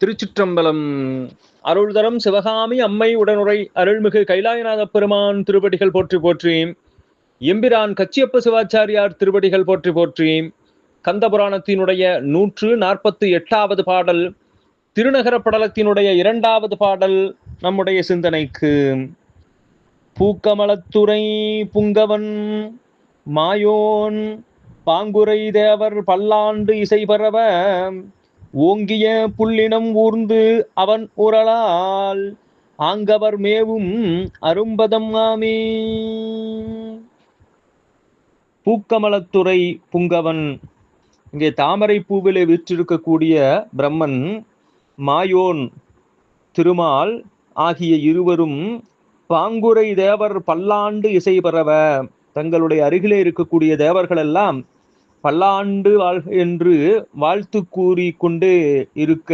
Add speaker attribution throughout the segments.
Speaker 1: திருச்சிற்றம்பலம். அருள்தரம் சிவகாமி அம்மை உடனுரை அருள்மிகு கைலாயநாத பெருமான் திருப்படிகள் போற்றி போற்றி. எம்பிரான் கச்சியப்ப சிவாச்சாரியார் திருப்படிகள் போற்றி போற்றி. கந்தபுராணத்தினுடைய நூற்று நாற்பத்தி எட்டாவது பாடல் திருநகர படலத்தினுடைய இரண்டாவது பாடல் நம்முடைய சிந்தனைக்கு. பூக்கமலத்துறை புங்கவன் மாயோன் பாங்குரை தேவர் பல்லாண்டு இசை பரவ ஓங்கிய புள்ளினம் ஊர்ந்து அவன் உரலால் ஆங்கவர் மேவும் அரும்பதம் ஆமே. பூக்கமலத்துறை புங்கவன். இங்கே தாமரை பூவிலே விற்றிருக்கக்கூடிய பிரம்மன் மாயோன் திருமால் ஆகிய இருவரும் பாங்குரை தேவர் பல்லாண்டு இசை பெறவ தங்களுடைய அருகிலே இருக்கக்கூடிய தேவர்கள் எல்லாம் பல்லாண்டு வாழ்க என்று வாழ்த்து கூறி கொண்டு இருக்க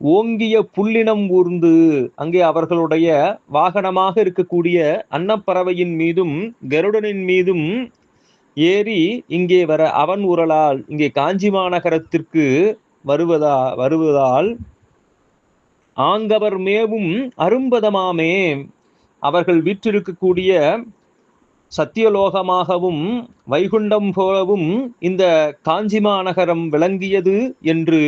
Speaker 1: ஓங்கிய புல்லினம் ஊர்ந்து அங்கே அவர்களுடைய வாகனமாக இருக்கக்கூடிய அன்னப்பறவையின் மீதும் கருடனின் மீதும் ஏறி இங்கே வர அவன் உரலால் இங்கே காஞ்சி மாநகரத்திற்கு வருவதா வருவதால் ஆங்கவர் மேவும் அரும்பதமாமே. அவர்கள் விற்றிருக்கக்கூடிய சத்தியலோகமாகவும் வைகுண்டம் போலவும் இந்த காஞ்சி மாநகரம் விளங்கியது என்று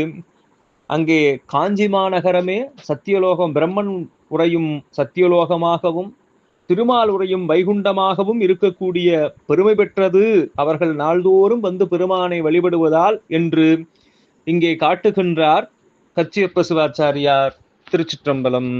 Speaker 1: அங்கே காஞ்சி மாநகரமே சத்தியலோகம் பிரம்மன் உரையும் சத்தியலோகமாகவும் திருமால் உரையும் வைகுண்டமாகவும் இருக்கக்கூடிய பெருமை பெற்றது. அவர்கள் நாள்தோறும் வந்து பெருமானை வழிபடுவதால் என்று இங்கே காட்டுகின்றார் கச்சியப்ப சிவாச்சாரியார் திருச்சிற்றம்பலம்.